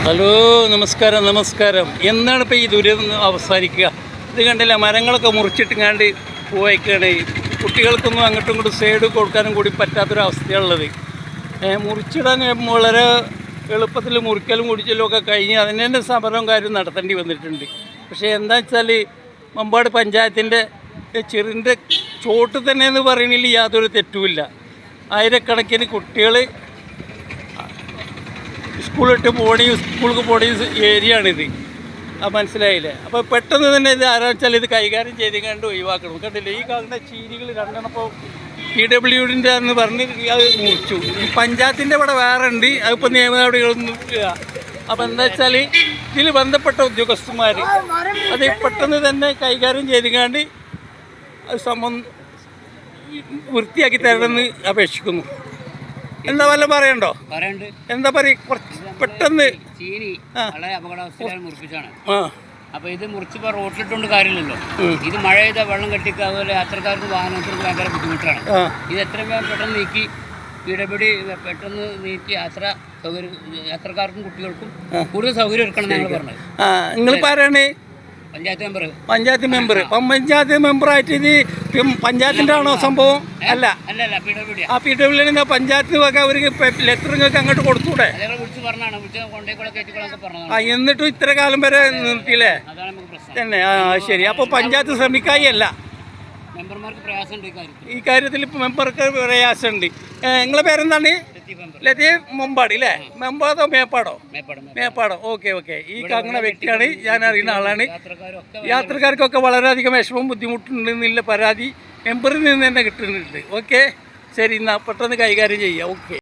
Hello നമസ്കാരം നമസ്കാരം. എന്നാണ് ഇപ്പോൾ ഈ ദുരിതം അവസാനിക്കുക? ഇത് കണ്ടില്ല മരങ്ങളൊക്കെ മുറിച്ചിട്ടുങ്ങാണ്ട് പോയേക്കാണ്. കുട്ടികൾക്കൊന്നും അങ്ങോട്ടും ഇങ്ങോട്ടും സൈഡ് കൊടുക്കാനും കൂടി പറ്റാത്തൊരവസ്ഥയുള്ളത് ഏ, മുറിച്ചിടാൻ വളരെ എളുപ്പത്തിൽ മുറിക്കലും കുടിച്ചലും ഒക്കെ കഴിഞ്ഞ് അതിന് തന്നെ സമരവും കാര്യം നടത്തേണ്ടി വന്നിട്ടുണ്ട്. പക്ഷേ എന്താ വെച്ചാൽ മമ്പാട് പഞ്ചായത്തിന്റെ ചെറിന്റെ ചോട്ട് തന്നെ എന്ന് പറയണതിൽ യാതൊരു തെറ്റുമില്ല. ആയിരക്കണക്കിന് കുട്ടികൾ സ്കൂളിട്ട് പോണി സ്കൂൾക്ക് പോണി ഏരിയ ആണിത് ആ മനസ്സിലായില്ലേ? അപ്പോൾ പെട്ടെന്ന് തന്നെ ഇത് ആരാ വെച്ചാൽ ഇത് കൈകാര്യം ചെയ്ത് കണ്ട് ഒഴിവാക്കണം. കണ്ടില്ലേ? ഈ കാണുന്ന ചീനികൾ രണ്ടെണ്ണപ്പോൾ പി ഡബ്ല്യുഡിന്റെ എന്ന് പറഞ്ഞ് അത് മുറിച്ചു. ഈ പഞ്ചായത്തിന്റെ ഇവിടെ വേറെ ഉണ്ട്. അതിപ്പോൾ നിയമ നടപടികളൊന്നും അപ്പോൾ എന്താ വെച്ചാൽ ഇതിൽ ബന്ധപ്പെട്ട ഉദ്യോഗസ്ഥന്മാർ അത് പെട്ടെന്ന് തന്നെ കൈകാര്യം ചെയ്തുകൊണ്ട് അത് സംബന്ധം വൃത്തിയാക്കി തരണമെന്ന് അപേക്ഷിക്കുന്നു. എന്താ വല്ല പറയണ്ടോ? എന്താ പറയുക പെട്ടെന്ന്. ചീനി. വളരെ മുറിപ്പിച്ചാണ് അപ്പൊ ഇത് മുറിച്ചിപ്പോ റോട്ടിലിട്ടുണ്ട് കാര്യമില്ലല്ലോ. ഇത് മഴ ചെയ്ത വെള്ളം കെട്ടിക്കുക അതുപോലെ യാത്രക്കാർക്ക് വാഹനങ്ങൾക്ക് ഭയങ്കര ബുദ്ധിമുട്ടാണ്. ഇത് എത്രയും വേഗം പെട്ടെന്ന് നീക്കി? ഇടപെടി പെട്ടെന്ന് നീക്കി യാത്ര സൗകര്യം യാത്രക്കാർക്കും കുട്ടികൾക്കും കൂടുതൽ സൗകര്യം ഒരുക്കണം ഞങ്ങൾ പറഞ്ഞത്. നിങ്ങൾ പറയണേ പഞ്ചായത്ത് മെമ്പർ പഞ്ചായത്ത് മെമ്പർ. അപ്പം പഞ്ചായത്ത് മെമ്പറായിട്ട് ഇത് പഞ്ചായത്തിന്റെ ആണോ സംഭവം? അല്ല. ആ പി ഡബ്ല്യു പഞ്ചായത്ത് വക അവർക്ക് ലെറ്റർ നിങ്ങൾക്ക് അങ്ങോട്ട് കൊടുത്തൂടെ? ആ എന്നിട്ടും ഇത്ര കാലം വരെ നിർത്തിയില്ലേ? തന്നെ. ആ ശരി. അപ്പോൾ പഞ്ചായത്ത് ശ്രമിക്കായി അല്ല. ഈ കാര്യത്തിൽ. ഈ കാര്യത്തിൽ ഇപ്പം മെമ്പർക്ക് പ്രയാസമുണ്ട്. നിങ്ങളെ പേരെന്താണ്? എത്തി മെമ്പർ അല്ലേ? മുമ്പാട് മുമ്പാടോ മേപ്പാടോ? മേപ്പാടം ഓക്കെ ഓക്കെ. ഈ കാണുന്ന വ്യക്തിയാണ് ഞാൻ അറിയുന്ന ആളാണ്. യാത്രക്കാർക്കൊക്കെ വളരെയധികം വിഷമം ബുദ്ധിമുട്ടുണ്ടെന്നുള്ള പരാതി മെമ്പറിൽ നിന്ന് തന്നെ കിട്ടുന്നുണ്ട്. ഓക്കെ? ശരി എന്നാൽ പെട്ടെന്ന് കൈകാര്യം ചെയ്യുക ഓക്കെ.